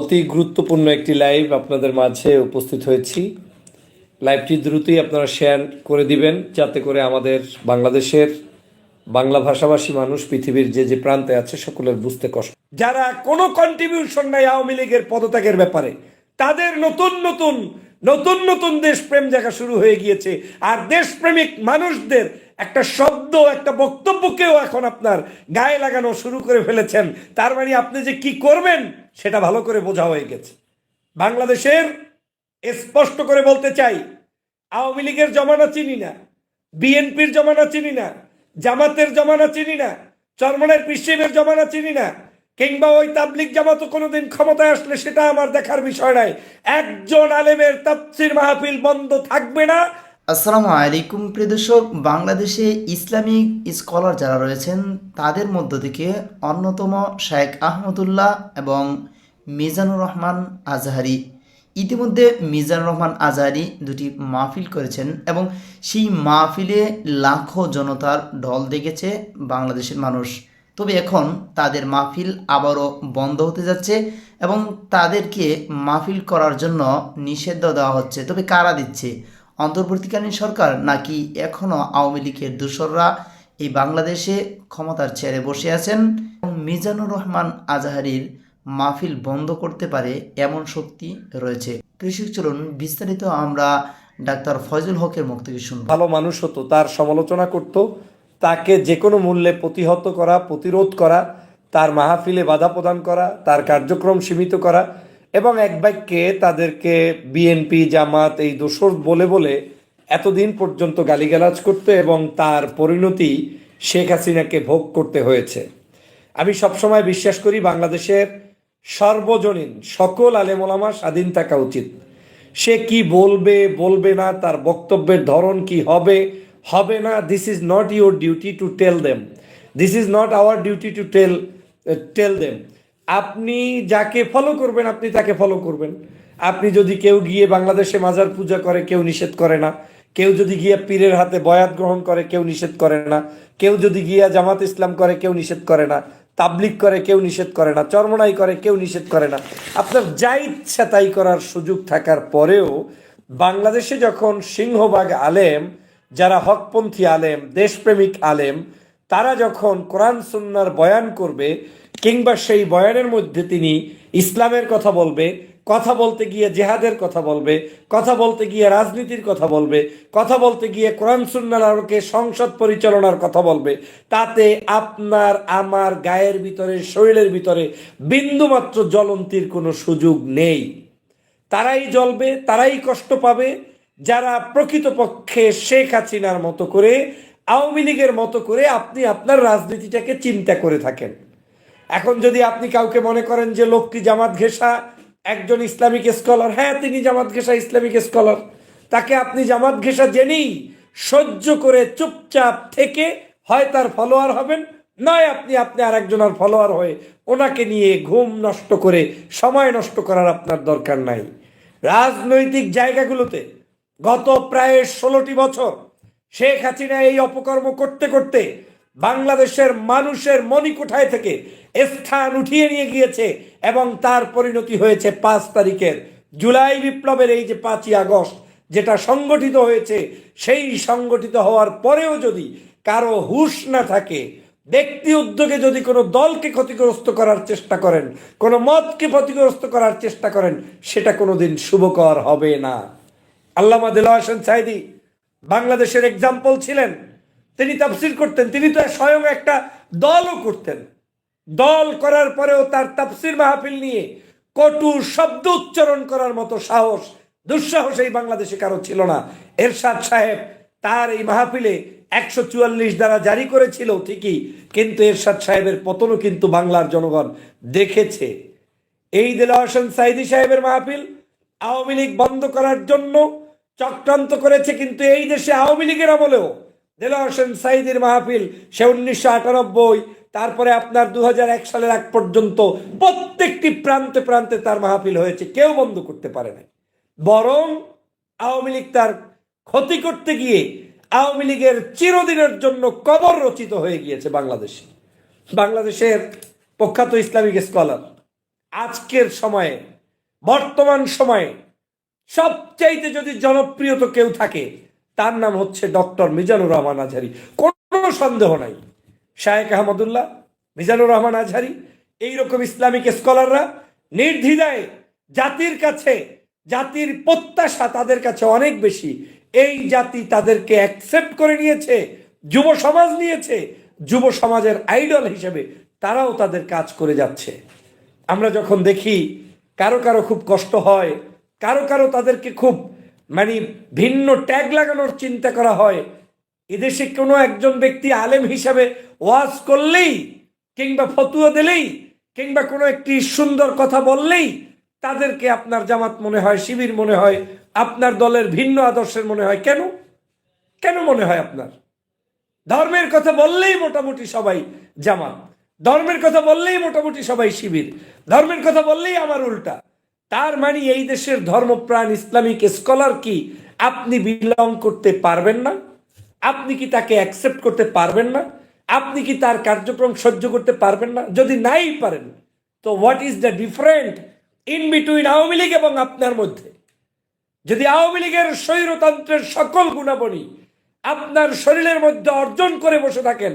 অতি গুরুত্বপূর্ণ একটি লাইভ আপনাদের মাঝে উপস্থিত হয়েছি। লাইভটি দ্রুতই আপনারা শেয়ার করে দিবেন, যাতে করে আমাদের বাংলাদেশের বাংলা ভাষাভাষী মানুষ, পৃথিবীর যে যে প্রান্তে আছে, সকলের বুঝতে কষ্ট। যারা কোনো কন্ট্রিবিউশন নাই আওয়ামী লীগের পদত্যাগের ব্যাপারে, তাদের নতুন নতুন নতুন নতুন দেশপ্রেম জায়গা শুরু হয়ে গিয়েছে। আর দেশপ্রেমিক মানুষদের একটা শব্দ, একটা বক্তব্যকেও এখন আপনার গায়ে লাগানো শুরু করে ফেলেছেন। তার মানে আপনি যে কি করবেন, সেটা ভালো করে বোঝা হয়ে গেছে। বাংলাদেশের, স্পষ্ট করে বলতে চাই, আওয়ামী লীগের জমানা চিনি না, বিএনপির জমানা চিনি না, জামাতের জমানা চিনি না চরমনের পিসিমের জমানা চিনি না, কিংবা ওই তাবলিক জামাতও কোনোদিন ক্ষমতায় আসলে সেটা আমার দেখার বিষয় নাই একজন আলেমের তাফসির মাহফিল বন্ধ থাকবে না আসসালামু আলাইকুম প্রিয় দর্শক, বাংলাদেশে ইসলামিক স্কলার যারা রয়েছেন, তাদের মধ্য থেকে অন্যতম শেখ আহমদুল্লাহ এবং মিজানুর রহমান আজহারি। ইতিমধ্যে মিজানুর রহমান আজহারি দুটি মাহফিল করেছেন এবং সেই মাহফিলে লাখো জনতার ঢল দেখেছে বাংলাদেশের মানুষ। তবে এখন তাদের মাহফিল আবারও বন্ধ হতে যাচ্ছে এবং তাদেরকে মাহফিল করার জন্য নিষেধ দেওয়া হচ্ছে। তবে কারা দিচ্ছে? অন্তর্বর্তীকালীন সরকার নাকি এখনও আওয়ামী লীগের দূষররা এই বাংলাদেশে ক্ষমতার চেয়ারে বসে আছেন? এবং মিজানুর রহমান আজাহারির মাহফিল বন্ধ করতে পারে এমন শক্তি রয়েছে? কৃষক, চলুন বিস্তারিত আমরা ডাক্তার ফয়জুল হকের মুখ থেকে শুনব। ভালো মানুষ হতো, তার সমালোচনা করত, তাকে যে কোনো মূল্যে প্রতিহত করা, প্রতিরোধ করা, তার মাহফিলে বাধা প্রদান করা, তার কার্যক্রম সীমিত করা এবং এক বাক্যে তাদেরকে বিএনপি, জামাত, এই দোসর বলে বলে এতদিন পর্যন্ত গালিগালাজ করতে এবং তার পরিণতি শেখ হাসিনাকে ভোগ করতে হয়েছে। আমি সবসময় বিশ্বাস করি বাংলাদেশের সর্বজনীন সকল আলেমোলামা স্বাধীন থাকা উচিত। সে কি বলবে বলবে না, তার বক্তব্যের ধরন কি হবে হবে না this is not your duty to tell them this is not our duty to tell tell them আপনি যাকে ফলো করবেন, আপনি তাকে ফলো করবেন। আপনি যদি কেউ গিয়ে বাংলাদেশে মাজার পূজা করে, কেউ নিষেধ করে না। কেউ যদি গিয়ে পীরের হাতে বয়াত গ্রহণ করে, কেউ নিষেধ করে না। কেউ যদি গিয়া জামাত ইসলাম করে, কেউ নিষেধ করে না। তাবলিক করে, কেউ নিষেধ করে না। চরমনাই করে, কেউ নিষেধ করে না। আপনার যা ইচ্ছা তাই করার সুযোগ থাকার পরেও বাংলাদেশে যখন সিংহবাগ আলেম, যারা হকপন্থী আলেম, দেশপ্রেমিক আলেম, তারা যখন কোরআন সুন্নার বয়ান করবে কিংবা সেই বয়ানের মধ্যে তিনি ইসলামের কথা বলবে, কথা বলতে গিয়ে জেহাদের কথা বলবে, কথা বলতে গিয়ে রাজনীতির কথা বলবে, কথা বলতে গিয়ে কোরআন সুন্নার আলোকে সংসদ পরিচালনার কথা বলবে, তাতে আপনার, আমার গায়ের ভিতরে, শরীরের ভিতরে বিন্দুমাত্র জ্বলন্তির কোনো সুযোগ নেই। তারাই জ্বলবে, তারাই কষ্ট পাবে, যারা প্রকৃতপক্ষে শেখ হাসিনার মতো করে, আওয়ামী লীগের মতো করে আপনি আপনার রাজনীতিটাকে চিন্তা করে থাকেন। এখন যদি আপনি কাউকে মনে করেন যে লোকটি জামাত ঘেঁষা, একজন ইসলামিক স্কলার হ্যাঁ তিনি জামাত ঘেঁষা, ইসলামিক স্কলার, তাকে আপনি জামাত ঘেঁষা জেনেই সহ্য করে চুপচাপ থেকে হয় তার ফলোয়ার হবেন, নয় আপনি আপনি আর একজনের ফলোয়ার হয়ে ওনাকে নিয়ে ঘুম নষ্ট করে, সময় নষ্ট করার আপনার দরকার নাই। রাজনৈতিক জায়গাগুলোতে গত প্রায় ষোলোটি বছর শেখ হাসিনা এই অপকর্ম করতে করতে বাংলাদেশের মানুষের মণিকোঠায় থেকে স্থান উঠিয়ে নিয়ে গিয়েছে এবং তার পরিণতি হয়েছে পাঁচ তারিখের জুলাই বিপ্লবের এই যে পাঁচই আগস্ট, যেটা সংগঠিত হয়েছে, সেই সংগঠিত হওয়ার পরেও যদি কারও হুঁশ না থাকে, ব্যক্তি উদ্যোগে যদি কোনো দলকে ক্ষতিগ্রস্ত করার চেষ্টা করেন, কোনো মতকে ক্ষতিগ্রস্ত করার চেষ্টা করেন, সেটা কোনোদিন শুভকর হবে না। আল্লামা দিলা হোসেন সাইদি বাংলাদেশের এক্সাম্পল ছিলেন। তিনি তাফসির করতেন, তিনি তো স্বয়ং একটা দলও করতেন। দল করার পরেও তার তাফসির মাহফিল নিয়ে কটু শব্দ উচ্চারণ করার মতো সাহস, দুঃসাহস এই বাংলাদেশে কারও ছিল না। এরশাদ সাহেব তার এই মাহফিলে একশো চুয়াল্লিশ দ্বারা জারি করেছিল ঠিকই, কিন্তু এরশাদ সাহেবের পতনও কিন্তু বাংলার জনগণ দেখেছে। এই দিলা হোসেন সাইদি সাহেবের মাহফিল আওয়ামী লীগ বন্ধ করার জন্য চক্রান্ত করেছে, কিন্তু এই দেশে আওয়ামী লীগের আমলেও দেলা হোসেন সাইদির মাহফিল, সে উনিশশো আটানব্বই, তারপরে আপনার দু এক সালের আগ পর্যন্ত প্রত্যেকটি প্রান্তে প্রান্তে তার মাহফিল হয়েছে, কেউ বন্ধ করতে পারে না বরং আওয়ামী লীগ তার ক্ষতি করতে গিয়ে আওয়ামী লীগের চিরদিনের জন্য কবর রচিত হয়ে গিয়েছে বাংলাদেশে। বাংলাদেশের প্রখ্যাত ইসলামিক স্কলার, আজকের সময়ে, বর্তমান সময়ে সবচাইতে যদি জনপ্রিয় তো কেউ থাকে তার নাম হচ্ছে ডক্টর মিজানুর রহমান আজহারি। কোনো সন্দেহ নাই। শায়েক আহমদুল্লাহ, মিজানুর রহমান আজহারি, এইরকম ইসলামিক স্কলাররা নির্দ্বিধায় জাতির কাছে, জাতির প্রত্যাশা তাদের কাছে অনেক বেশি। এই জাতি তাদেরকে অ্যাকসেপ্ট করে নিয়েছে, যুব সমাজ নিয়েছে, যুব সমাজের আইডল হিসেবে তারাও তাদের কাজ করে যাচ্ছে। আমরা যখন দেখি কারও কারও খুব কষ্ট হয়, কারও কারও তাদেরকে খুব মানে ভিন্ন ট্যাগ লাগানোর চিন্তা করা হয়। এদেশে কোনো একজন ব্যক্তি আলেম হিসাবে ওয়াজ করলেই কিংবা ফতুয়া দিলেই কিংবা কোনো একটি সুন্দর কথা বললেই তাদেরকে আপনার জামাত মনে হয়, শিবির মনে হয়, আপনার দলের ভিন্ন আদর্শের মনে হয়। কেন? কেন মনে হয় আপনার? ধর্মের কথা বললেই মোটামুটি সবাই জামাত। ধর্মের কথা বললেই মোটামুটি সবাই শিবির। ধর্মের কথা বললেই আমার উল্টা। তার মানে এই দেশের ধর্মপ্রাণ ইসলামিক স্কলার কি? আপনি বিলং করতে পারবেন না। আপনি কি তাকে অ্যাকসেপ্ট করতে পারবেন না? আপনি কি তার কার্যক্রম সহ্য করতে পারবেন না? যদি নাই পারেন, তো what is the different in between Awami League এবং আপনার মধ্যে? যদি আওয়ামী লীগের স্বৈরতন্ত্রের সকল গুণাবলী আপনার শরীরের মধ্যে অর্জন করে বসে থাকেন,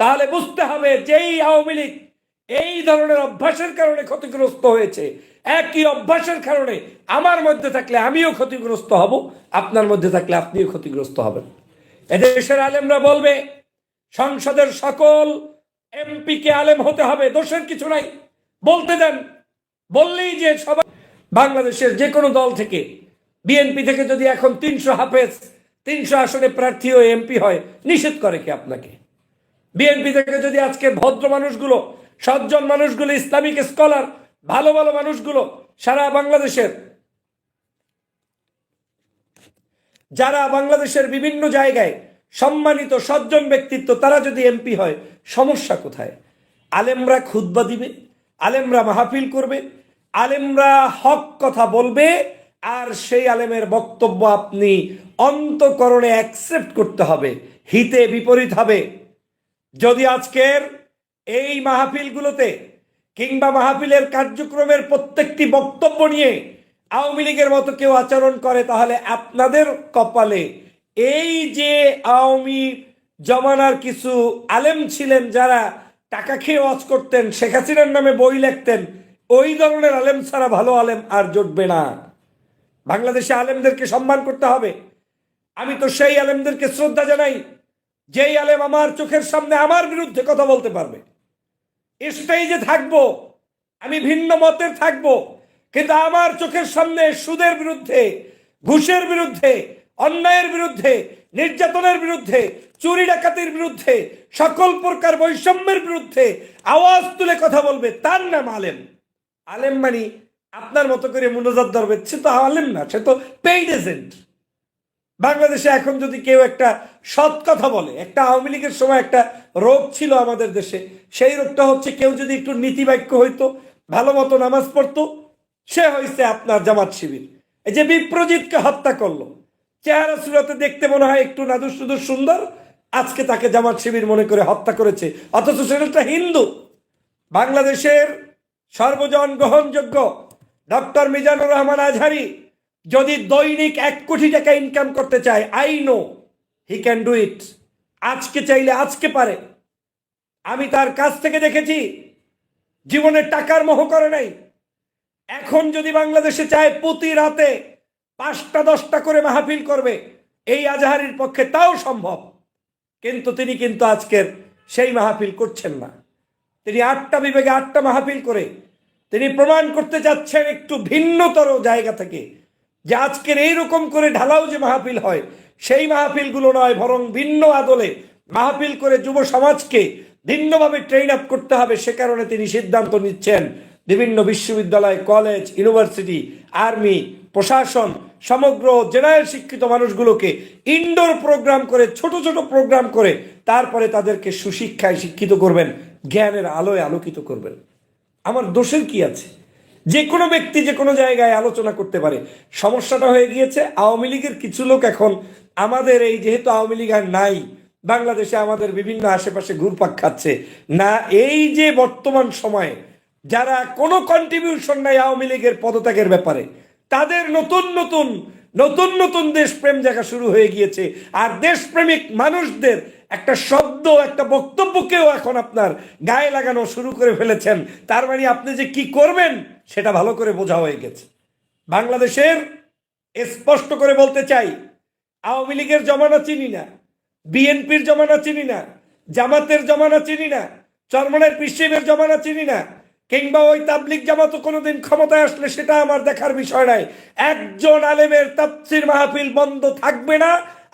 তাহলে বুঝতে হবে যেই আওয়ামী লীগ এই ধরনের অভ্যাসের কারণে ক্ষতিগ্রস্ত হয়েছে। একই অভ্যাসের কারণে আমার মধ্যে থাকলে আমিও ক্ষতিগ্রস্ত হব, আপনার মধ্যে থাকলে আপনিও ক্ষতিগ্রস্ত হবেন। এদেশের আলেমরা বলবে, সংসদের সকল এমপিকে আলেম হতে হবে, দোষের কিছু নাই। বলতে দেন, বললেই যে সবাই বাংলাদেশের যে কোনো দল থেকে, বিএনপি থেকে যদি এখন তিনশো হাফেজ, তিনশো আসনে প্রার্থী হয়ে এমপি হয়, নিষেধ করে কি আপনাকে? বিএনপি থেকে যদি আজকে ভদ্র মানুষগুলো সজ্জন মানুষগুলো ইসলামিক স্কলার ভালো ভালো মানুষগুলো সারা বাংলাদেশের। যারা বাংলাদেশের বিভিন্ন জায়গায় সম্মানিত সজ্জন ব্যক্তিত্ব, তারা যদি এমপি হয়, সমস্যা কোথায়? আলেমরা খুতবা দিবে, আলেমরা মাহফিল করবে, আলেমরা হক কথা বলবে, আর সেই আলেমের বক্তব্য আপনি অন্তকরণে অ্যাকসেপ্ট করতে হবে, হিতে বিপরীত হবে। যদি আজকের এই মাহফিলগুলোতে কিংবা মাহফিলের কার্যক্রমের প্রত্যেকটি বক্তব্য নিয়ে আওয়ামী লীগের মতো কেউ আচরণ করে, তাহলে আপনাদের কপালে এই যে আওয়ামী জমানার কিছু আলেম ছিলেন যারা টাকা খেয়ে ওয়াজ করতেন, শেখ হাসিনার নামে বই লিখতেন, ওই ধরনের আলেম ছাড়া ভালো আলেম আর জুটবে না। বাংলাদেশে আলেমদেরকে সম্মান করতে হবে। আমি তো সেই আলেমদেরকে শ্রদ্ধা জানাই, যেই আলেম আমার চোখের সামনে আমার বিরুদ্ধে কথা বলতে পারবে। স্টেজে থাকব, আমি ভিন্ন মতের থাকব, কিন্তু আমার চোখের সামনে সুদের বিরুদ্ধে, ঘুষের বিরুদ্ধে, অন্যায়ের বিরুদ্ধে, নির্যাতনের বিরুদ্ধে, চুরি ডাকাতির বিরুদ্ধে, সকল প্রকার বৈষম্যের বিরুদ্ধে আওয়াজ তুলে কথা বলবে তার নাম আলেম। আলেম মানে আপনার মতো করে মুনাজাত ধরবে সে তো আলেম না, সে তো পেইড এজেন্ট বাংলাদেশে এখন যদি কেউ একটা সৎ কথা বলে, একটা আওয়ামী লীগের সময় একটা রোগ ছিল আমাদের দেশে, সেই রোগটা হচ্ছে কেউ যদি একটু নীতিবাক্য হইতো, ভালো মতো নামাজ পড়তো, সে হয়েছে আপনার জামাত শিবির। এই যে বিপ্রজিৎকে হত্যা করল, চেহারা সুরাতে দেখতে মনে হয় একটু নাদুর সুদূর সুন্দর, আজকে তাকে জামাত শিবির মনে করে হত্যা করেছে। অথচ সেটা হিন্দু। বাংলাদেশের সর্বজন গ্রহণযোগ্য ডক্টর মিজানুর রহমান আজহারি যদি দৈনিক এক কোটি টাকা ইনকাম করতে চায় I know he can do it আজকে চাইলে আজকে পারে। আমি তার কাছ থেকে দেখেছি, জীবনে টাকার মোহ করে নাই। এখন যদি বাংলাদেশে চায়, প্রতি রাতে পাঁচটা, দশটা করে মাহফিল করবে, এই আজহারির পক্ষে তাও সম্ভব। কিন্তু তিনি কিন্তু আজকের সেই মাহফিল করছেন না। তিনি আটটা বিভাগে আটটা মাহফিল করে, তিনি প্রমাণ করতে যাচ্ছেন একটু ভিন্নতর জায়গা থেকে যে আজকের এইরকম করে ঢালাও যে মাহফিল হয়, সেই মাহফিলগুলো নয়, বরং ভিন্ন আদলে মাহফিল করে যুব সমাজকে ভিন্নভাবে ট্রেন আপ করতে হবে। সে কারণে তিনি সিদ্ধান্ত নিচ্ছেন, বিভিন্ন বিশ্ববিদ্যালয় কলেজ ইউনিভার্সিটি আর্মি প্রশাসন, সমগ্র জেনারেল শিক্ষিত মানুষগুলোকে ইনডোর প্রোগ্রাম করে, ছোট ছোট প্রোগ্রাম করে, তারপরে তাদেরকে সুশিক্ষায় শিক্ষিত করবেন, জ্ঞানের আলোয় আলোকিত করবেন। আমার দোষের কি আছে? যে কোনো ব্যক্তি যে কোনো জায়গায় আলোচনা করতে পারে। সমস্যাটা হয়ে গিয়েছে, আওয়ামী লীগের কিছু লোক এখন আমাদের এই যেহেতু আওয়ামী লীগ আর নাই, বাংলাদেশে আমাদের বিভিন্ন আশেপাশে ঘুরপাক খাচ্ছে। না, এই যে বর্তমান সময়ে যারা কোনো কন্ট্রিবিউশন নাই আওয়ামী লীগের পদত্যাগের ব্যাপারে, তাদের নতুন নতুন নতুন নতুন দেশপ্রেম জায়গা শুরু হয়ে গিয়েছে। আর দেশপ্রেমিক মানুষদের একটা শব্দ, একটা বক্তব্যকেও এখন আপনার গায়ে লাগানো শুরু করে ফেলেছেন। তার মানে আপনি যে কি করবেন, সেটা ভালো করে বোঝা হয়ে গেছে। বাংলাদেশের স্পষ্ট করে বলতে চাই, আওয়ামী লীগের জমানা চিনি না, বিএনপির জমানা চিনি না, জামাতের জমানা চিনি না, চরমনের পিসিমের জমানা চিনি না, কিংবা ওই তাবলিক জামাত কোনোদিন ক্ষমতায় আসলে সেটা আমার দেখার বিষয় নাই একজন আলেমের তাফসির মাহফিল বন্ধ থাকবে না,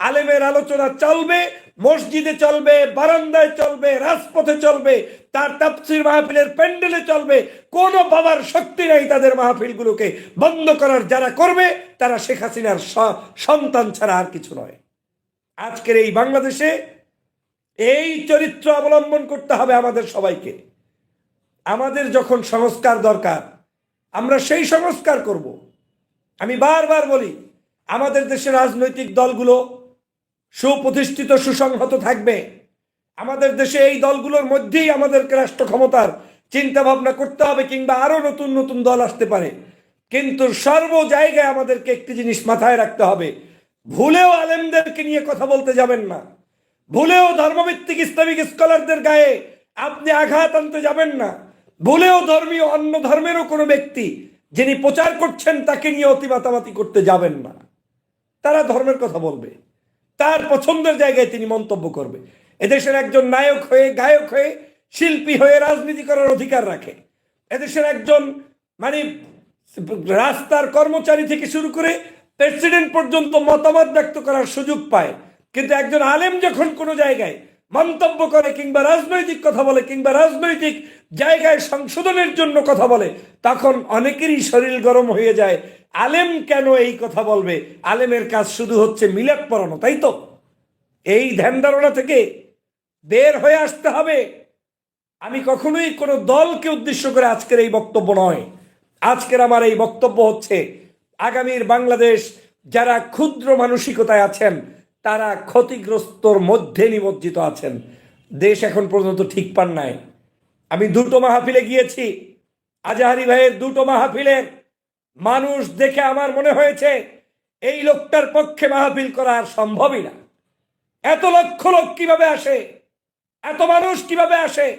আলেমের আলোচনা চলবে মসজিদে চলবে, বারান্দায় চলবে, রাজপথে চলবে, তার তাফসির মাহফিলের প্যান্ডেলে চলবে, কোনো বাবার শক্তি নাই তাদের মাহফিলগুলোকে বন্ধ করার, যারা করবে তারা শেখ হাসিনার সন্তান ছাড়া আর কিছু নয়। আজকের এই বাংলাদেশে এই চরিত্র অবলম্বন করতে হবে আমাদের সবাইকে। আমাদের যখন সংস্কার দরকার, আমরা সেই সংস্কার করব। আমি বারবার বলি, আমাদের দেশের রাজনৈতিক দলগুলো সুপ্রতিষ্ঠিত, সুসংহত থাকবে। আমাদের দেশে এই দলগুলোর মধ্যেই আমাদেরকে রাষ্ট্র ক্ষমতার চিন্তা ভাবনা করতে হবে কিংবা আরও নতুন নতুন দল আসতে পারে। কিন্তু সর্ব জায়গায় আমাদেরকে একটি জিনিস মাথায় রাখতে হবে। ভুলেও আলেমদেরকে নিয়ে কথা বলতে যাবেন না। ভুলেও ধর্মভিত্তিক ইসলামিক স্কলারদের গায়ে আপনি আঘাত আনতে যাবেন না। ভুলেও ধর্মীয় অন্য ধর্মেরও কোনো ব্যক্তি যিনি প্রচার করছেন তাকে নিয়ে অতি মাতামাতি করতে যাবেন না। তারা ধর্মের কথা বলবে। তার পছন্দের জায়গায় তিনি মন্তব্য করবে। এদেশের একজন নায়ক হয়ে, গায়ক হয়ে, শিল্পী হয়ে রাজনীতি করার অধিকার রাখে। এদেশের একজন মানে রাস্তার কর্মচারী থেকে শুরু করে প্রেসিডেন্ট পর্যন্ত মতামত ব্যক্ত করার সুযোগ পায়। কিন্তু একজন আলেম যখন কোনো জায়গায় মন্তব্য করে কিংবা রাজনৈতিক কথা বলে কিংবা রাজনৈতিক জায়গায় সংশোধনের জন্য কথা বলে, তখন অনেকেরই শরীর গরম হয়ে যায়। আলেম কেন এই কথা বলবে? আলেমের কাজ শুধু হচ্ছে মিলাদ পড়ানো, তাই তো? এই ধ্যান ধারণা থেকে বের হয়ে আসতে হবে। আমি কখনোই কোনো দলকে উদ্দেশ্য করে আজকের এই বক্তব্য নয়। আজকের আমার এই বক্তব্য হচ্ছে, আগামীর বাংলাদেশ যারা ক্ষুদ্র মানসিকতায় আছেন তারা ক্ষতিগ্রস্তর মধ্যে নিমজ্জিত আছেন। দেশ এখন পর্যন্ত ঠিক পান নাই। আমি দুটো মাহফিলে গিয়েছি। আজাহারি ভাইয়ের দুটো মাহফিলের মানুষ দেখে আমার মনে হয়েছে, এই লোকটার পক্ষে মাহফিল করা আর সম্ভবই না। এত লক্ষ লোক কীভাবে আসে? এত মানুষ কীভাবে আসে?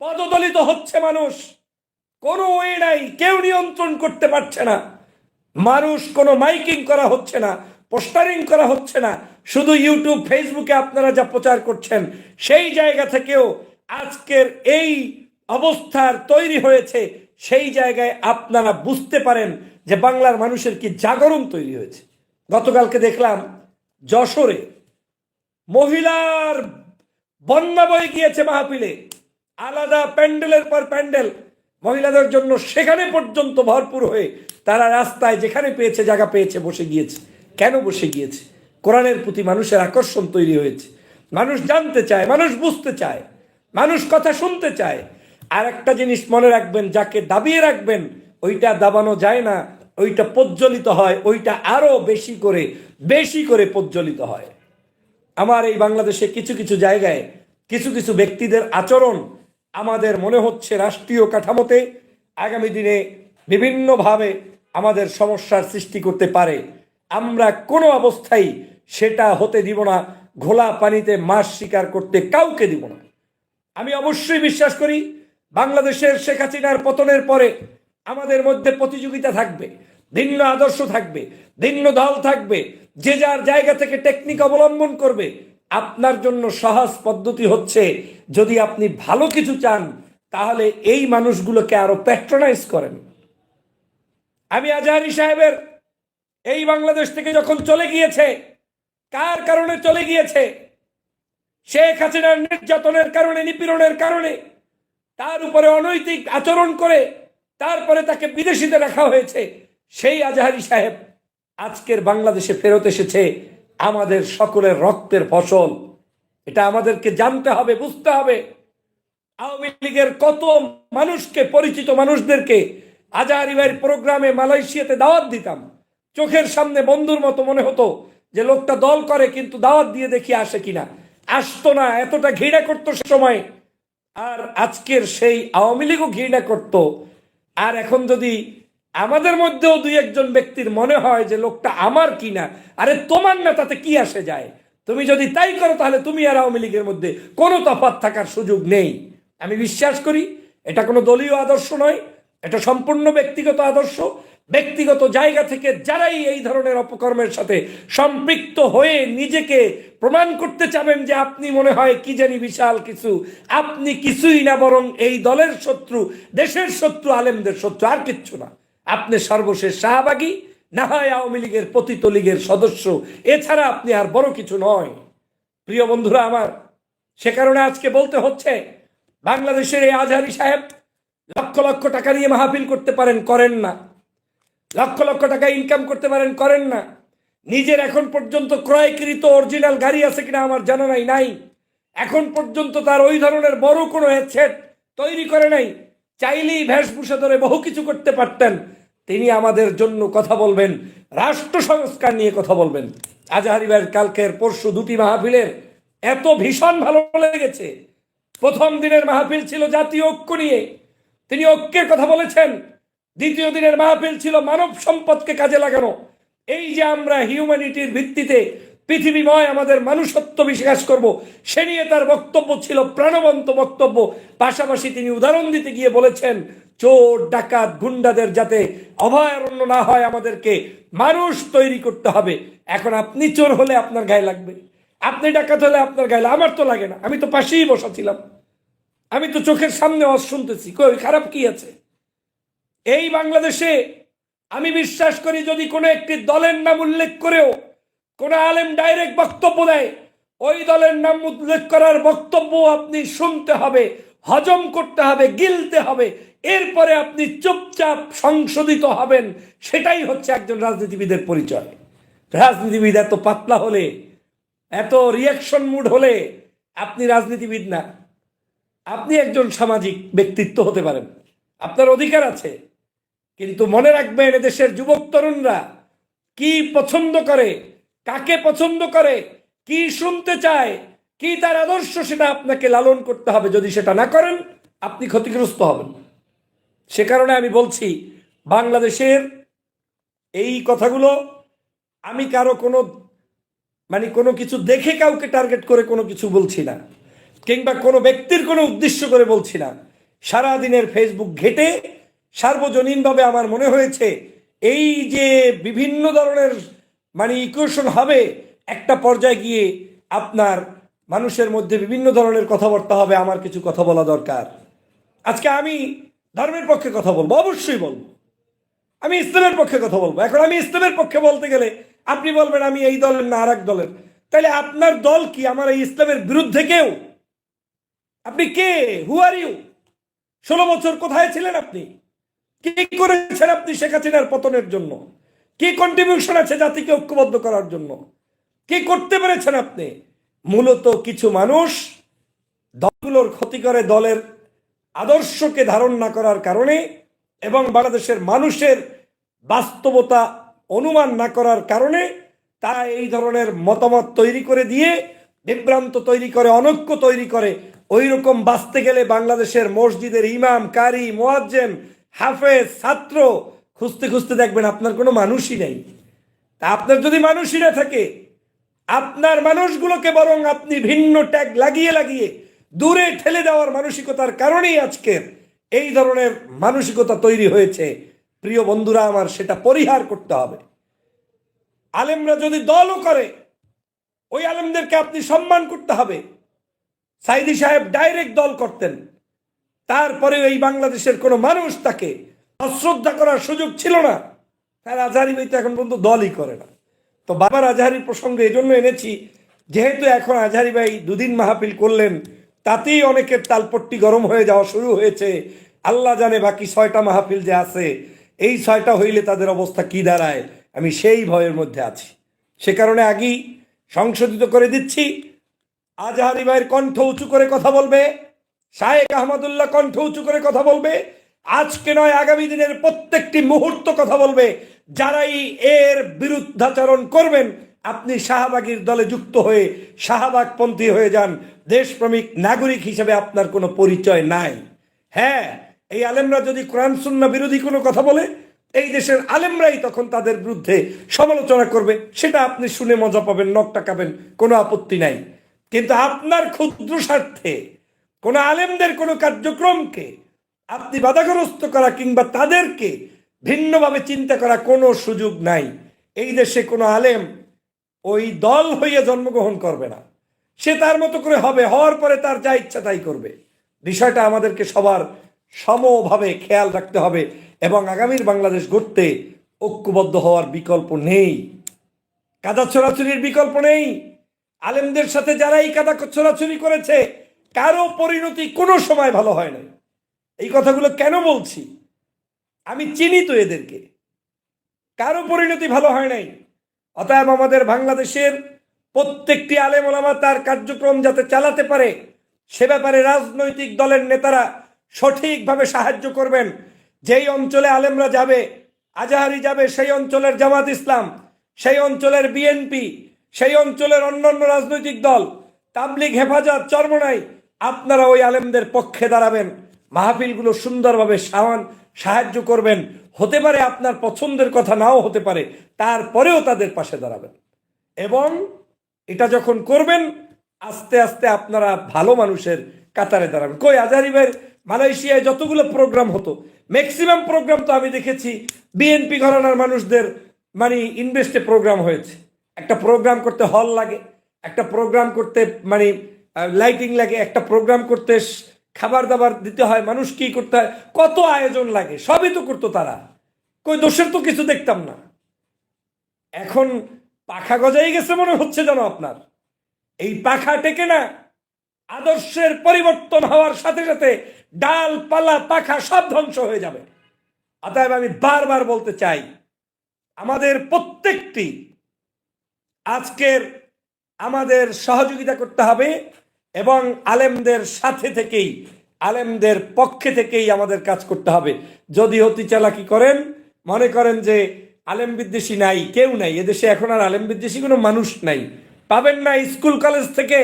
পদদলিত হচ্ছে মানুষ। কোনো ওয়ে নাই, কেউ নিয়ন্ত্রণ করতে পারছে না। মানুষ কোনো মাইকিং করা হচ্ছে না, পোস্টারিং করা হচ্ছে না। শুধু ইউটিউব ফেসবুকে আপনারা যা প্রচার করছেন, সেই জায়গা থেকেও আজকের এই অবস্থার তৈরি হয়েছে, সেই জায়গায় আপনারা বুঝতে পারেন যে বাংলার মানুষের কি জাগরণ তৈরি হয়েছে। গতকালকে দেখলাম যশোরে মহিলার বন্যা বয়ে গিয়েছে মাহফিলে। আলাদা প্যান্ডেলের পর প্যান্ডেল। মহিলাদের জন্য সেখানে পর্যন্ত ভরপুর হয়ে তারা রাস্তায় যেখানে পেয়েছে, জায়গা পেয়েছে, বসে গিয়েছে। কেন বসে গিয়েছে? কোরআনের প্রতি মানুষের আকর্ষণ তৈরি হয়েছে। মানুষ জানতে চায়, মানুষ বুঝতে চায়, মানুষ কথা শুনতে চায়। আর একটা জিনিস মনে রাখবেন, যাকে দাবিয়ে রাখবেন, ওইটা দাবানো যায় না, ওইটা প্রজ্বলিত হয়, ওইটা আরও বেশি করে বেশি করে প্রজ্বলিত হয়। আমার এই বাংলাদেশে কিছু কিছু জায়গায় কিছু কিছু ব্যক্তিদের আচরণ আমাদের মনে হচ্ছে রাষ্ট্রীয় কাঠামোতে আগামী দিনে বিভিন্নভাবে আমাদের সমস্যার সৃষ্টি করতে পারে। আমরা কোনো অবস্থায় সেটা হতে দিব না, ঘোলা পানিতে মাছ শিকার করতে কাউকে দিব না। আমি অবশ্যই বিশ্বাস করি, বাংলাদেশের শেখ হাসিনার পতনের পরে আমাদের মধ্যে প্রতিযোগিতা থাকবে, ভিন্ন আদর্শ থাকবে, ভিন্ন দল থাকবে, যে যার জায়গা থেকে টেকনিক অবলম্বন করবে, আপনার জন্য সহজ পদ্ধতি হচ্ছে, যদি আপনি ভালো কিছু চান, তাহলে এই মানুষগুলোকে আরও প্যাট্রোনাইজ করেন। আমি আজহারি সাহেবের এই বাংলাদেশ থেকে যখন চলে গিয়েছে, কার কারণে চলে গিয়েছে? শেখ হাসিনার নির্যাতনের কারণে, নিপীড়নের কারণে, তার উপরে অনৈতিক আচরণ করে, তারপরে তাকে বিদেশিতে রাখা হয়েছে। সেই আজাহারি সাহেব আজকের বাংলাদেশে ফেরত এসেছে আমাদের সকলের রক্তের ফসল। এটা আমাদেরকে জানতে হবে, বুঝতে হবে। আওয়ামী লীগের কত মানুষকে, পরিচিত মানুষদেরকে আজাহারি ভাইয়ের প্রোগ্রামে মালয়েশিয়াতে দাওয়াত দিতাম। চোখের সামনে বন্ধুর মতো মনে হতো যে লোকটা দল করে, কিন্তু দাওয়াত দিয়ে দেখি আসে কিনা। আসতো না, এতটা ঘৃণা করতো সে সময়। আর আজকের সেই আওয়ামী লীগও ঘৃণা করত। আর এখন যদি আমাদের মধ্যেও দুই একজন ব্যক্তির মনে হয় যে লোকটা আমার কিনা, আরে তোমার না তাতে কি আসে যায়? তুমি যদি তাই করো, তাহলে তুমি আর আওয়ামী লীগের মধ্যে কোনো তফাৎ থাকার সুযোগ নেই। আমি বিশ্বাস করি, এটা কোনো দলীয় আদর্শ নয়, এটা সম্পূর্ণ ব্যক্তিগত আদর্শ। ব্যক্তিগত জায়গা থেকে যারাই এই ধরনের অপকর্মের সাথে সম্পৃক্ত হয়ে নিজেকে প্রমাণ করতে চাবেন যে আপনি মনে হয় কি জানি বিশাল কিছু, আপনি কিছুই না বরং এই দলের শত্রু, দেশের শত্রু, আলেমদের শত্রু, আর কিচ্ছু না। আপনি সর্বশেষ শাহবাগী, না হয় আওয়ামী লীগের পতিত লীগের সদস্য, এছাড়া আপনি আর বড় কিছু নয়। প্রিয় বন্ধুরা আমার, সে কারণে আজকে বলতে হচ্ছে, বাংলাদেশের এই আজহারি সাহেব লক্ষ লক্ষ টাকা নিয়ে মাহফিল করতে পারেন, করেন না। লক্ষ লক্ষ টাকা ইনকাম করতে পারেন, করেন না। নিজের এখন পর্যন্ত ক্রয়কৃত অরিজিনাল গাড়ি আছে কিনা আমার জানা নাই নাই। এখন পর্যন্ত তার ওই ধরনের বড় কোনো হেডসেট তৈরি করে নাই। চাইলেই ভেষভূষা ধরে বহু কিছু করতে পারতেন। তিনি আমাদের জন্য কথা বলবেন, রাষ্ট্র সংস্কার নিয়ে কথা বলবেন। আজহারি ভাইয়ের কালকের পরশু দুটি মাহফিলের এত ভীষণ ভালো লেগেছে। প্রথম দিনের মাহফিল ছিল জাতীয় ঐক্য নিয়ে। তিনি ঐক্যের কথা বলেছেন। দ্বিতীয় দিনের মাহফিল ছিল মানব সম্পদকে কাজে লাগানো। এই যে আমরা হিউম্যানিটির ভিত্তিতে পৃথিবীময় আমাদের মানুষত্ব বিশ্বাস করব, সে নিয়ে তার বক্তব্য ছিল, প্রাণবন্ত বক্তব্য। পাশাপাশি তিনি উদাহরণ দিতে গিয়ে বলেছেন, চোর, ডাকাত, গুন্ডাদের যাতে অভয়ারণ্য না হয় আমাদেরকে, মানুষ তৈরি করতে হবে। এখন আপনি চোর হলে আপনার গায়ে লাগবে। আপনি ডাকাত হলে আপনার গায়ে। আমার তো লাগে না। আমি তো পাশেই বসা ছিলাম। আমি তো চোখের সামনে অস শুনতেছি। কই, খারাপ কি আছে? এই বাংলাদেশে আমি বিশ্বাস করি যদি কোনো একটি দলের নাম উল্লেখ করেও কোন আলেম ডাইরেক্ট বক্তব্য দেয়, ওই দলের নাম উল্লেখ করার বক্তব্য আপনি শুনতে হবে, হজম করতে হবে, গিলতে হবে, এরপরে আপনি চুপচাপ সংশোধিত হবেন, সেটাই হচ্ছে একজন রাজনীতিবিদের পরিচয়। রাজনীতিবিদ এত পাতলা হলে, এত রিয়াকশন মুড হলে আপনি রাজনীতিবিদ না। আপনি একজন সামাজিক ব্যক্তিত্ব হতে পারেন। আপনার অধিকার আছে। কিন্তু মনে রাখবেন এদেশের যুবক তরুণরা কি পছন্দ করে, কাকে পছন্দ করে, কি শুনতে চায়, কি তার আদর্শ সেটা আপনাকে লালন করতে হবে। যদি সেটা না করেন, আপনি ক্ষতিগ্রস্ত হবেন। সে কারণে আমি বলছি, বাংলাদেশের এই কথাগুলো আমি কারও কোনো মানে কোনো কিছু দেখে কাউকে টার্গেট করে কোনো কিছু বলছি না, কিংবা কোনো ব্যক্তির কোনো উদ্দেশ্য করে বলছি না। সারা দিনের ফেসবুক ঘেটে সার্বজনীনভাবে আমার মনে হয়েছে, এই যে বিভিন্ন ধরনের মানে ইকুয়েশন হবে, একটা পর্যায়ে গিয়ে আপনার মানুষের মধ্যে বিভিন্ন ধরনের কথাবার্তা হবে, আমার কিছু কথা বলা দরকার। আজকে আমি ধর্মের পক্ষে কথা বলব, অবশ্যই বলব। আমি ইসলামের পক্ষে কথা বলব। এখন আমি ইসলামের পক্ষে বলতে গেলে, আপনি বলবেন আমি এই দলের না আর এক দলের। তাহলে আপনার দল কি? আমার এই ইসলামের বিরুদ্ধে কেউ? আপনি কে? হু আর ইউ ষোলো বছর কোথায় ছিলেন আপনি? কি করেছেন আপনি শেখ হাসিনার পতনের জন্য? কি কন্ট্রিবিউশন আছে জাতিকে ঐক্যবদ্ধ করার জন্য? কি করতে পেরেছেন আপনি? মূলত কিছু মানুষ দলগুলোর ক্ষতি করে দলের আদর্শকে ধারণ না করার কারণে এবং বাংলাদেশের মানুষের বাস্তবতা অনুমান না করার কারণে তারা এই ধরনের মতামত তৈরি করে দিয়ে, বিভ্রান্ত তৈরি করে, অনৈক্য তৈরি করে ওই রকম বাঁচতে গেলে বাংলাদেশের মসজিদের ইমাম, কারি, মোয়াজ্জেম হাফেজ, ছাত্র। খুঁজতে খুঁজতে দেখবেন আপনার কোনো মানুষই নেই। তা আপনার যদি মানুষই না থাকে, আপনার মানুষগুলোকে বরং আপনি ভিন্ন ট্যাগ লাগিয়ে লাগিয়ে দূরে ঠেলে দেওয়ার মানসিকতার কারণেই আজকের এই ধরনের মানসিকতা তৈরি হয়েছে। প্রিয় বন্ধুরা, আমার সেটা পরিহার করতে হবে। আলেমরা যদি দলও করে, ওই আলেমদেরকে আপনি সম্মান করতে হবে। সাইদি সাহেব ডাইরেক্ট দল করতেন। তারপরে এই বাংলাদেশের কোনো মানুষ তাকে অশ্রদ্ধা করার সুযোগ ছিল না। তার আজহারি ভাই তো এখন পর্যন্ত দলই করে না। তো বাবার আজহারির প্রসঙ্গে এই জন্য এনেছি, যেহেতু এখন আজহারি ভাই দুদিন মাহফিল করলেন, তাতেই অনেকের তালপট্টি গরম হয়ে যাওয়া শুরু হয়েছে। আল্লাহ জানে বাকি ছয়টা মাহফিল যে আছে, এই ছয়টা হইলে তাদের অবস্থা কি দাঁড়ায়, আমি সেই ভয়ের মধ্যে আছি। সে কারণে আগেই সংশোধিত করে দিচ্ছি। আজহারি ভাইয়ের কণ্ঠ উঁচু করে কথা বলবে। শায়েক আহমদুল্লাহ কণ্ঠ উঁচু করে কথা বলবে। আজকে নয়, আগামী দিনের প্রত্যেকটি মুহূর্ত কথা বলবে। যারাই এর বিরুদ্ধাচরণ করবেন, আপনি শাহবাগীর দলে যুক্ত হয়ে শাহবাগপন্থী হয়ে যান। দেশপ্রেমিক নাগরিক হিসেবে আপনার কোনো পরিচয় নাই। হ্যাঁ এই আলেমরা যদি কোরআন সুন্না বিরোধী কোনো কথা বলে, এই দেশের আলেমরাই তখন তাদের বিরুদ্ধে সমালোচনা করবে। সেটা আপনি শুনে মজা পাবেন, নখ টাকাবেন, কোনো আপত্তি নাই। কিন্তু আপনার ক্ষুদ্র স্বার্থে কোনো আলেমদের কোনো কার্যক্রমকে আপনি বাধাগ্রস্ত করা কিংবা তাদেরকে ভিন্নভাবে চিন্তা করা কোনো সুযোগ নাই। এই দেশে কোনো আলেম ওই দল হইয়া জন্মগ্রহণ করবে না। সে তার মতো করে হবে, হওয়ার পরে তার যা ইচ্ছা তাই করবে। বিষয়টা আমাদেরকে সবার সমভাবে খেয়াল রাখতে হবে এবং আগামীর বাংলাদেশ গড়তে ঐক্যবদ্ধ হওয়ার বিকল্প নেই। কাদা ছোড়াছুরির বিকল্প নেই। আলেমদের সাথে যারা এই কাদা ছোড়াছুরি করেছে কারও পরিণতি কোনো সময় ভালো হয় নাই। এই কথাগুলো কেন বলছি? আমি চিনি তো এদেরকে। কারও পরিণতি ভালো হয় নাই। অতএব আমাদের বাংলাদেশের প্রত্যেকটি আলেম তার কার্যক্রম যাতে চালাতে পারে, সে ব্যাপারে রাজনৈতিক দলের নেতারা সঠিকভাবে সাহায্য করবেন। যেই অঞ্চলে আলেমরা যাবে, আজাহারি যাবে, সেই অঞ্চলের জামাত ইসলাম, সেই অঞ্চলের বিএনপি, সেই অঞ্চলের অন্যান্য রাজনৈতিক দল, তাবলিগ, হেফাজত, চরমনাই আপনারা ওই আলেমদের পক্ষে দাঁড়াবেন, মাহফিলগুলো সুন্দরভাবে সামান, সাহায্য করবেন, হতে পারে আপনার পছন্দের কথা নাও হতে পারে, তারপরেও তাদের পাশে দাঁড়াবেন। এবং এটা যখন করবেন, আস্তে আস্তে আপনারা ভালো মানুষের কাতারে দাঁড়াবেন। কই আজারিবের মালয়েশিয়ায় যতগুলো প্রোগ্রাম হতো, ম্যাক্সিমাম প্রোগ্রাম তো আমি দেখেছি, বিএনপি ঘরানার মানুষদের মানে ইনভেস্টে প্রোগ্রাম হয়েছে। একটা প্রোগ্রাম করতে হল লাগে, একটা প্রোগ্রাম করতে মানে লাইটিং লাগে, একটা প্রোগ্রাম করতে খাবার দাবার দিতে হয়, মানুষ কি করতে হয়, কত আয়োজন লাগে, সবই তো করতো তারা। কই দোষের তো কিছু দেখতাম না। এখন পাখা গজাই গেছে মনে হচ্ছে যেন আপনার। এই পাখা টেকে না, আদর্শের পরিবর্তন হওয়ার সাথে সাথে ডাল, পালা, পাখা সব ধ্বংস হয়ে যাবে। অতএব আমি বারবার বলতে চাই, আমাদের প্রত্যেকটি, আজকের আমাদের সহযোগিতা করতে হবে এবং আলেমদের সাথে থেকেই, আলেমদের পক্ষে থেকেই আমাদের কাজ করতে হবে। যদি অতি চালাকি করেন, মনে করেন যে আলেম বিদ্বেষী নাই, কেউ নাই, এদেশে এখন আর আলেম বিদ্বেষী কোনো মানুষ নাই। পাবেন না স্কুল, কলেজ থেকে।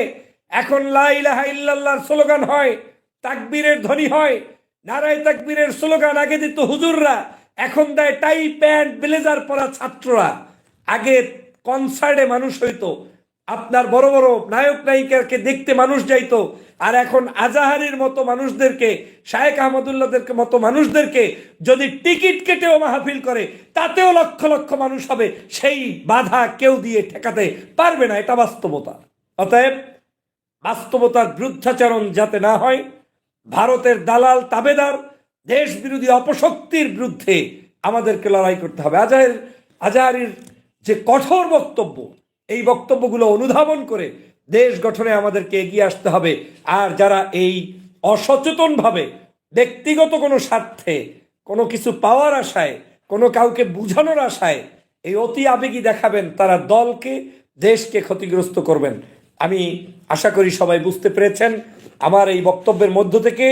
এখন লা ইলাহা ইল্লাল্লাহর স্লোগান হয়, তাকবীরের ধ্বনি হয়। নারায় তাকবীরের স্লোগান, আগে দিত হুজুররা, এখন দেয় টাই প্যান্ট, ব্লেজার পরা ছাত্ররা। আগে কনসার্টে মানুষ হইতো আপনার বড় বড় নায়ক নায়িকাকে দেখতে মানুষ যাইতো, আর এখন আজাহারির মতো মানুষদেরকে শায়েক আহমদুল্লাহদের মতো মানুষদেরকে যদি টিকিট কেটেও মাহফিল করে, তাতেও লক্ষ লক্ষ মানুষ হবে, সেই বাধা কেউ দিয়ে ঠেকাতে পারবে না, এটা বাস্তবতা। অতএব বাস্তবতার বিরুদ্ধাচরণ যাতে না হয়, ভারতের দালাল তাবেদার দেশ বিরোধী অপশক্তির বিরুদ্ধে আমাদেরকে লড়াই করতে হবে। আজাহের আজাহারির যে কঠোর বক্তব্য এই বক্তব্যগুলো অনুধাবন করে দেশ গঠনে আমাদেরকে এগিয়ে আসতে হবে। আর যারা এই অসচেতনভাবে ব্যক্তিগত কোনো স্বার্থে কোনো কিছু পাওয়ার আশায়, কোনো কাউকে বুঝানোর আশায় এই অতি আবেগী দেখাবেন, তারা দলকে, দেশকে ক্ষতিগ্রস্ত করবেন। আমি আশা করি সবাই বুঝতে পেরেছেন। আমার এই বক্তব্যের মধ্য থেকে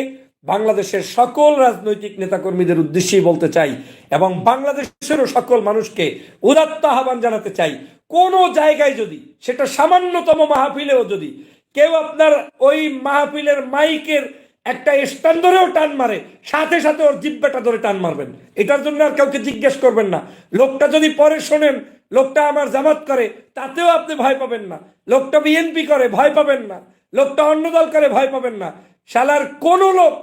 বাংলাদেশের সকল রাজনৈতিক নেতাকর্মীদের উদ্দেশ্যেই বলতে চাই এবং বাংলাদেশেরও সকল মানুষকে উদাত্ত আহ্বান জানাতে চাই, কোনো জায়গায় যদি, সেটা সামান্যতম মাহফিলেও যদি কেউ আপনার ওই মাহফিলের মাইকের একটা স্ট্যান্ড ধরেও টান মারে, সাথে সাথে ওর জিব্বাটা ধরে টান মারবেন। এটার জন্য আর কাউকে জিজ্ঞেস করবেন না। লোকটা যদি পরে শোনেন, লোকটা আমার জামাত করে, তাতেও আপনি ভয় পাবেন না। লোকটা বিএনপি করে, ভয় পাবেন না। লোকটা অন্য দল করে, ভয় পাবেন না। শালার কোনো লোক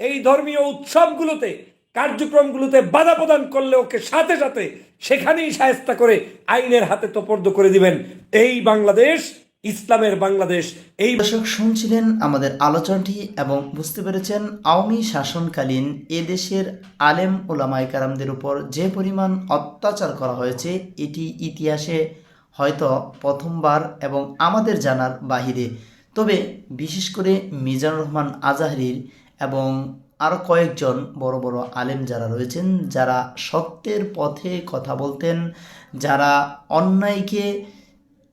এই ধর্মীয় উৎসবগুলোতে, কার্যক্রমগুলোতে বাধা প্রদান করলে ওকে সাথে সাথে সেখানেই সায়স্তা করে আইনের হাতে তোপর্দ করে দিবেন। এই বাংলাদেশ, ইসলামের বাংলাদেশ, এই দর্শক শুনছিলেন আমাদের আলোচনাটি এবং বুঝতে পেরেছেন আওয়ামী শাসনকালীন এদেশের আলেম ওলামাই কারামদের উপর যে পরিমাণ অত্যাচার করা হয়েছে, এটি ইতিহাসে হয়তো প্রথমবার এবং আমাদের জানার বাহিরে। তবে বিশেষ করে মিজানুর রহমান আজাহরির এবং আরও কয়েকজন বড় বড় আলেম যারা রয়েছেন, যারা সত্যের পথে কথা বলতেন, যারা অন্যায়কে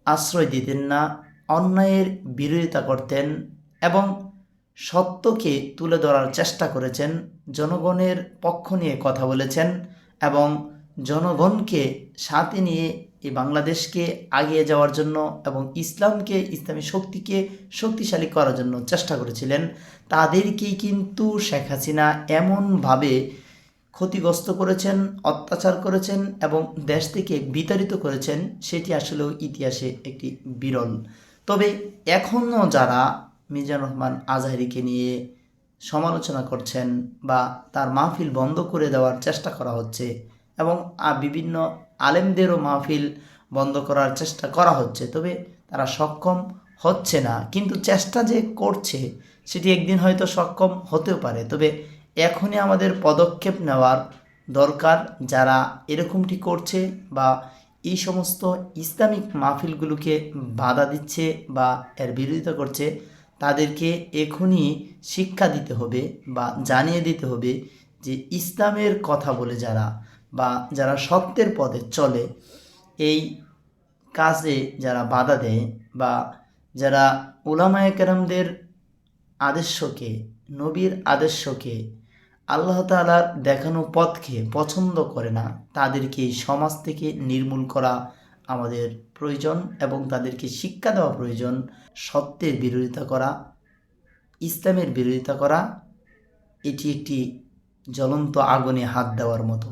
আশ্রয় দিতেন না, অন্যায়ের বিরোধিতা করতেন এবং সত্যকে তুলে ধরার চেষ্টা করেছেন, জনগণের পক্ষ নিয়ে কথা বলেছেন এবং জনগণকে সাথে নিয়ে এই বাংলাদেশকে আগিয়ে যাওয়ার জন্য এবং ইসলামকে, ইসলামী শক্তিকে শক্তিশালী করার জন্য চেষ্টা করেছিলেন, তাদেরকেই কিন্তু শেখ হাসিনা এমনভাবে ক্ষতিগ্রস্ত করেছেন, অত্যাচার করেছেন এবং দেশ থেকে বিতাড়িত করেছেন, সেটি আসলেও ইতিহাসে একটি বিরল। তবে এখনও যারা মিজানুর রহমান আজহারিকে নিয়ে সমালোচনা করছেন বা তার মাহফিল বন্ধ করে দেওয়ার চেষ্টা করা হচ্ছে এবং বিভিন্ন আলেমদেরও মাহফিল বন্ধ করার চেষ্টা করা হচ্ছে, তবে তারা সক্ষম হচ্ছে না। কিন্তু চেষ্টা যে করছে, সেটি একদিন হয়তো সক্ষম হতেও পারে। তবে এখনই আমাদের পদক্ষেপ নেওয়ার দরকার যারা এরকমটি করছে বা এই সমস্ত ইসলামিক মাহফিলগুলোকে বাধা দিচ্ছে বা এর বিরোধিতা করছে, তাদেরকে এখনই শিক্ষা দিতে হবে বা জানিয়ে দিতে হবে যে ইসলামের কথা বলে যারা বা যারা সত্যের পথে চলে, এই কাজে যারা বাধা দেয় বা যারা ওলামায়ে কেরামদের আদর্শকে নবীর আদর্শকে আল্লাহ তালার দেখানো পথকে পছন্দ করে না, তাদেরকে সমাজ থেকে নির্মূল করা আমাদের প্রয়োজন এবং তাদেরকে শিক্ষা দেওয়া প্রয়োজন, সত্যের বিরোধিতা করা, ইসলামের বিরোধিতা করা, এটি একটি জ্বলন্ত আগুনে হাত দেওয়ার মতো।